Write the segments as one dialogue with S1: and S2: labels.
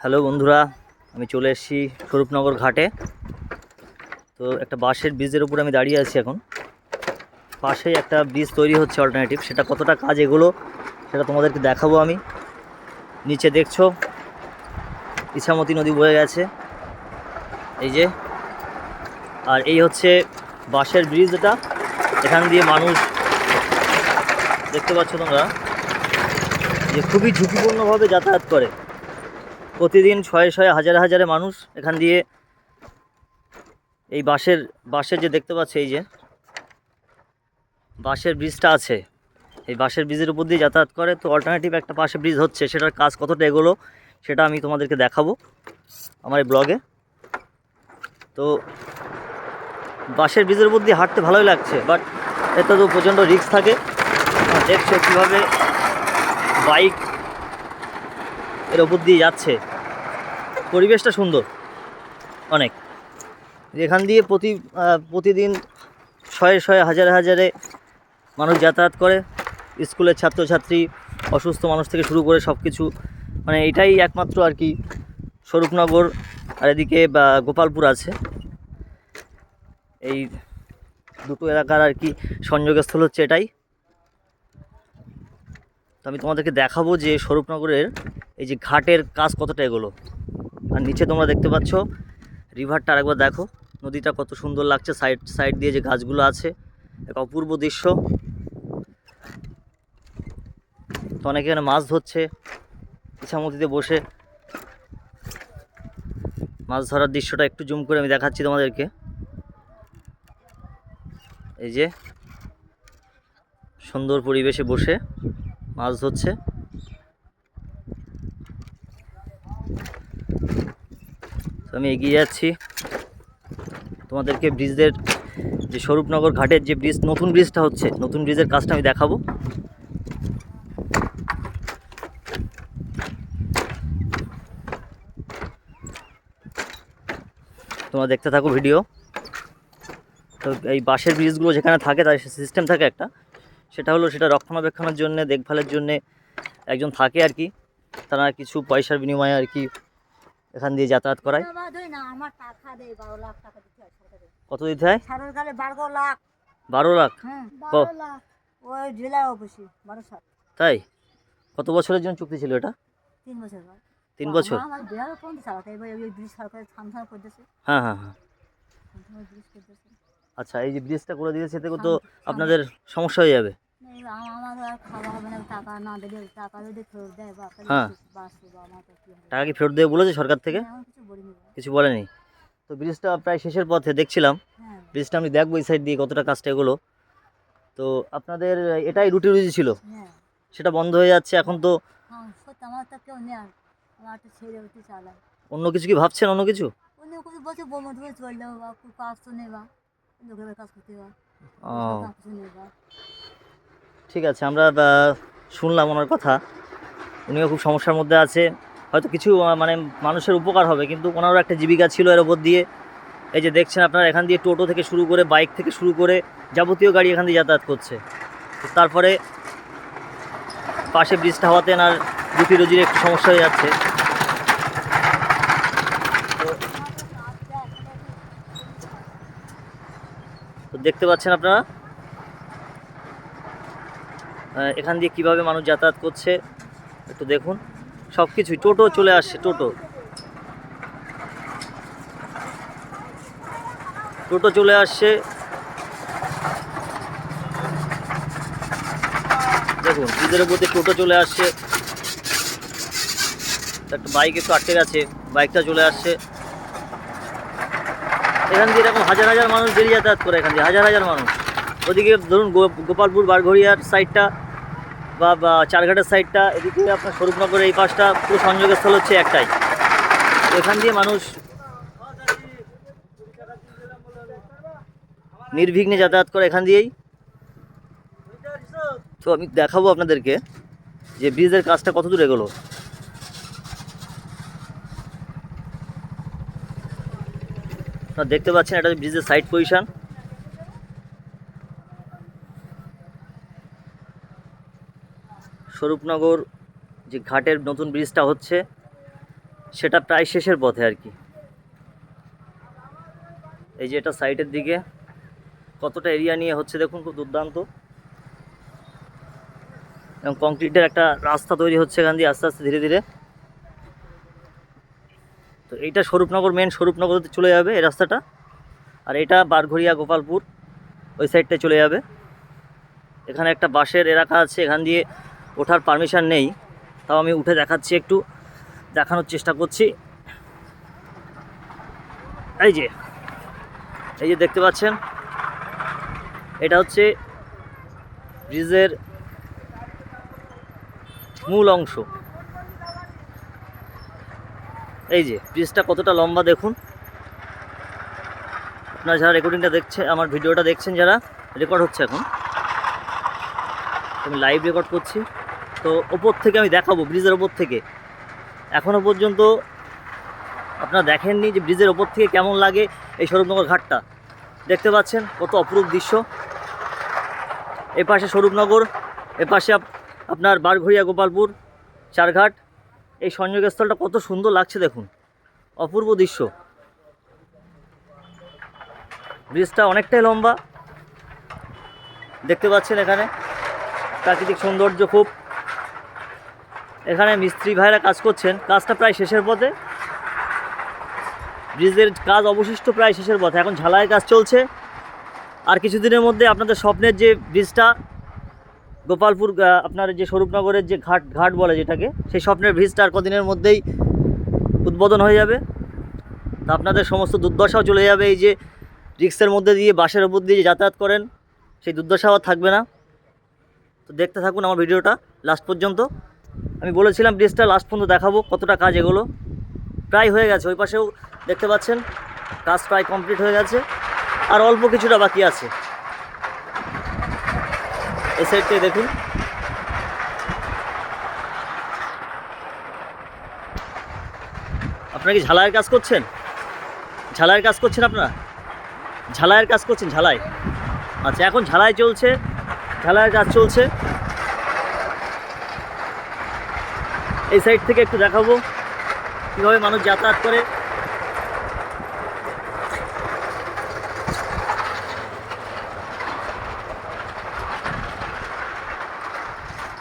S1: Hello বন্ধুরা, আমি চলে এসেছি স্বরূপনগর ঘাটে। তো একটা বাঁশের ব্রিজের উপর আমি দাঁড়িয়ে আছি এখন। পাশেই একটা ব্রিজ তৈরি হচ্ছে অল্টারনেটিভ সেটা কতটা কাজ এগুলো সেটা তোমাদেরকে দেখাবো আমি। নিচে দেখছ, ইছামতি নদী বয়ে গেছে। এই যে, আর এই হচ্ছে বাঁশের ব্রিজ এটা। এখান দিয়ে মানুষ, দেখতে পাচ্ছ তোমরা, যে খুবই ঝুঁকিপূর্ণভাবে যাতায়াত করে। প্রতিদিন শয়ে শয়ে হাজারে হাজারে মানুষ এখান দিয়ে এই বাসের বাসের যে দেখতে পাচ্ছে, এই যে বাসের ব্রিজটা আছে। এই বাসের ব্রিজের উপর দিয়ে যাতায়াত করে, তো অল্টারনেটিভ একটা পাশে ব্রিজ হচ্ছে, সেটার কাজ কতটা এগোলো সেটা আমি তোমাদেরকে দেখাবো আমার এই ব্লগে। তো বাসের ব্রিজের উপর দিয়ে হাঁটতে ভালোই লাগছে বাট এতে তো প্রচণ্ড রিস্ক থাকে। দেখছ কীভাবে বাইক এর ওপর দিয়ে যাচ্ছে। পরিবেশটা সুন্দর, অনেক। এখান দিয়ে প্রতি প্রতিদিন শয়ে শয়ে হাজারে হাজারে মানুষ যাতায়াত করে। স্কুলের ছাত্রছাত্রী, অসুস্থ মানুষ থেকে শুরু করে সব কিছু মানে এটাই একমাত্র আর কি স্বরূপনগর আর এদিকে, বা, গোপালপুর আছে। এই দুটো এলাকার আর কি সংযোগস্থল হচ্ছে এটাই। তো আমি তোমাদেরকে দেখাবো যে স্বরূপনগরের এই যে ঘাটের কাজ কতটা এগোলো। আর নিচে তোমরা দেখতে পাচ্ছ রিভারটা আরেকবার দেখো। নদীটা কত সুন্দর লাগছে সাইড সাইড দিয়ে যে গাছগুলো আছে, এক অপূর্ব দৃশ্য। তো অনেকে এখানে মাছ ধরছে, ইছামতিতে বসে। মাছ ধরার দৃশ্যটা একটু জুম করে আমি দেখাচ্ছি তোমাদেরকে। এই যে সুন্দর পরিবেশে বসে মাছ ধরছে। তো আমি এগিয়ে যাচ্ছি। তোমাদেরকে ব্রিজের যে স্বরূপনগর ঘাটের যে ব্রিজ, নতুন ব্রিজটা হচ্ছে, নতুন ব্রিজের কাজটা আমি দেখাবো। তোমরা দেখতে থাকো ভিডিও। তো, এই বাঁশের ব্রিজগুলো যেখানে থাকে, তার সিস্টেম থাকে একটা। সেটা হলো সেটা রক্ষণাবেক্ষণের জন্য, দেখভালের জন্যে একজন থাকে আর কি। তারা কিছু পয়সার বিনিময়ে আর কি এখান দিয়ে যাতায়াত করায়?
S2: বাদ না আমার টাকা দেয় বারো লাখ টাকা দিতে সরকারে
S1: কত দিতে হয়?
S2: বারো লাখ। হ্যাঁ
S1: তাই? কত বছরের জন্য চুক্তি ছিল এটা?
S2: তিন বছর
S1: হ্যাঁ। হ্যাঁ হ্যাঁ আচ্ছা এই যে ব্রিজটা করে দিয়েছে এতে তো আপনাদের সমস্যা হয়ে যাবে।
S2: আমার না টাকা ফেরত
S1: হ্যাঁ।
S2: কি
S1: ফেরত দেবে বলেছে সরকার থেকে?
S2: কিছু।
S1: কিছু বলেনি। তো ব্রিজটা প্রায় শেষের পথে দেখছিলাম।
S2: হ্যাঁ
S1: ব্রিজটা আমি দেখব এই সাইড দিয়ে কতটা কাজটা এগুলো। তো আপনাদের এটাই রুটি রুজি ছিল?
S2: হ্যাঁ
S1: সেটা বন্ধ হয়ে যাচ্ছে এখন তো?
S2: হ্যাঁ আমার কেউ নেই
S1: অন্য কিছু কি ভাবছেন অন্য কিছু?
S2: অন্য বা কাজ তো কাজ করতে বা
S1: ঠিক আছে, আমরা শুনলাম ওনার কথা। উনিও খুব সমস্যার মধ্যে আছে। হয়তো কিছু মানে মানুষের উপকার হবে, কিন্তু ওনারও একটা জীবিকা ছিল এর ওপর দিয়ে। এই যে দেখছেন আপনারা, এখান দিয়ে টোটো থেকে শুরু করে, বাইক থেকে শুরু করে, যাবতীয় গাড়ি এখান দিয়ে যাতায়াত করছে। তারপরে পাশে ব্রিজটা হওয়াতে আর রুটি রুজির একটু সমস্যা হয়ে যাচ্ছে। তো দেখতে পাচ্ছেন আপনারা? এখান দিয়ে কীভাবে মানুষ যাতায়াত করছে, একটু দেখুন। সব কিছুই টোটো চলে আসছে, টোটো। টোটো চলে আসছে। দেখুন উপর দিয়ে টোটো চলে আসছে। একটা বাইক একটু আটকে গেছে, বাইকটা চলে আসছে। এখান দিয়ে এরকম হাজার হাজার মানুষ বেরিয়ে যাতায়াত করে এখান দিয়ে, হাজার হাজার মানুষ। ওদিকে ধরুন গোপালপুর, বারঘড়িয়ার সাইডটা বা চারঘাটের সাইডটা এদিকে আপনার স্বরূপনগরের এই পাশটা, পুরো সংযোগের স্থল হচ্ছে একটাই। এখান দিয়ে মানুষ নির্বিঘ্নে যাতায়াত করে এখান দিয়েই। তো আমি দেখাবো আপনাদেরকে যে ব্রিজের কাজটা কত দূর এগোলো। দেখতে পাচ্ছেন এটা ব্রিজের সাইড পজিশন স্বরূপনগর যে ঘাটের নতুন ব্রিজটা হচ্ছে, সেটা প্রায় শেষের পথে আর কি। এই যে এটা সাইডের দিকে, কতটা এরিয়া নিয়ে হচ্ছে দেখুন খুব দুর্দান্ত। এবং কংক্রিটের একটা রাস্তা তৈরি হচ্ছে এখান দিয়ে আস্তে আস্তে ধীরে ধীরে। তো এইটা স্বরূপনগর মেন স্বরূপনগরতে চলে যাবে এই রাস্তাটা। আর এটা বারঘড়িয়া গোপালপুর, ওই সাইডটায় চলে যাবে। এখানে একটা বাঁশের এলাকা আছে, এখান দিয়ে ওঠার পারমিশন নেই। তাও আমি উঠে দেখাচ্ছি একটু। দেখানোর চেষ্টা করছি। এই যে এই যে দেখতে পাচ্ছেন? এটা হচ্ছে ব্রিজের মূল অংশ। এই যে, ব্রিজটা কতটা লম্বা দেখুন। আপনারা যারা রেকর্ডিংটা দেখছে, আমার ভিডিওটা দেখছেন যারা রেকর্ড হচ্ছে এখন। আমি লাইভ রেকর্ড করছি। তো ওপর থেকে আমি দেখাবো, ব্রিজের ওপর থেকে। এখনও পর্যন্ত আপনারা দেখেননি যে ব্রিজের ওপর থেকে কেমন লাগে এই স্বরূপনগর ঘাটটা। দেখতে পাচ্ছেন কত অপরূপ দৃশ্য। এ পাশে স্বরূপনগর, এ পাশে আপ- আপনার বারঘড়িয়া গোপালপুর, চারঘাট। এই সংযোগস্থলটা কত সুন্দর লাগছে দেখুন। অপূর্ব দৃশ্য। ব্রিজটা অনেকটাই লম্বা। দেখতে পাচ্ছেন এখানে প্রাকৃতিক সৌন্দর্য খুব। এখানে মিস্ত্রি ভাইরা কাজ করছেন। কাজটা প্রায় শেষের পথে। ব্রিজের কাজ অবশিষ্ট প্রায় শেষের পথে। এখন ঝালাইয়ের কাজ চলছে। আর কিছুদিনের মধ্যে আপনাদের স্বপ্নের যে ব্রিজটা, গোপালপুর আপনার যে স্বরূপনগরের যে ঘাট ঘাট বলে যেটাকে, সেই স্বপ্নের ব্রিজটা আর কদিনের মধ্যেই উদ্বোধন হয়ে যাবে। তা আপনাদের সমস্ত দুর্দশাও চলে যাবে। এই যে রিক্সের মধ্যে দিয়ে, বাসের উপর দিয়ে যাতায়াত করেন, সেই দুর্দশাও থাকবে না। তো দেখতে থাকুন আমার ভিডিওটা, লাস্ট পর্যন্ত। আমি বলেছিলাম ব্রিজটা লাস্ট পর্যন্ত দেখাবো, কতটা কাজ এগুলো। প্রায় হয়ে গেছে, ওই পাশেও দেখতে পাচ্ছেন, কাজ প্রায় কমপ্লিট হয়ে গেছে, আর অল্প কিছুটা বাকি আছে। এই সাইডটাই দেখুন। আপনারা কি ঝালাইয়ের কাজ করছেন? ঝালাইয়ের কাজ করছেন আপনারা? ঝালাইয়ের কাজ করছেন, ঝালাই? আচ্ছা এখন ঝালাই চলছে, ঝালাইয়ের কাজ চলছে। এই সাইড থেকে একটু দেখাবো কীভাবে মানুষ যাতায়াত করে।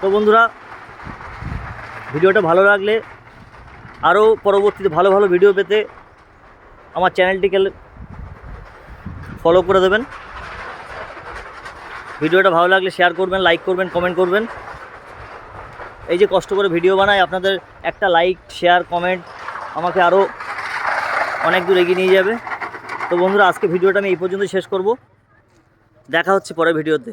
S1: তো বন্ধুরা, ভিডিওটা ভালো লাগলে আরও পরবর্তীতে ভালো ভালো ভিডিও পেতে আমার চ্যানেলটিকে ফলো করে দেবেন। ভিডিওটা ভালো লাগলে শেয়ার করবেন লাইক করবেন কমেন্ট করবেন। এই যে কষ্ট করে ভিডিও বানাই, আপনাদের একটা লাইক শেয়ার কমেন্ট আমাকে আরও অনেক দূর এগিয়ে নিয়ে যাবে। তো বন্ধুরা, আজকে ভিডিওটা আমি এই পর্যন্ত শেষ করব। দেখা হচ্ছে পরের ভিডিওতে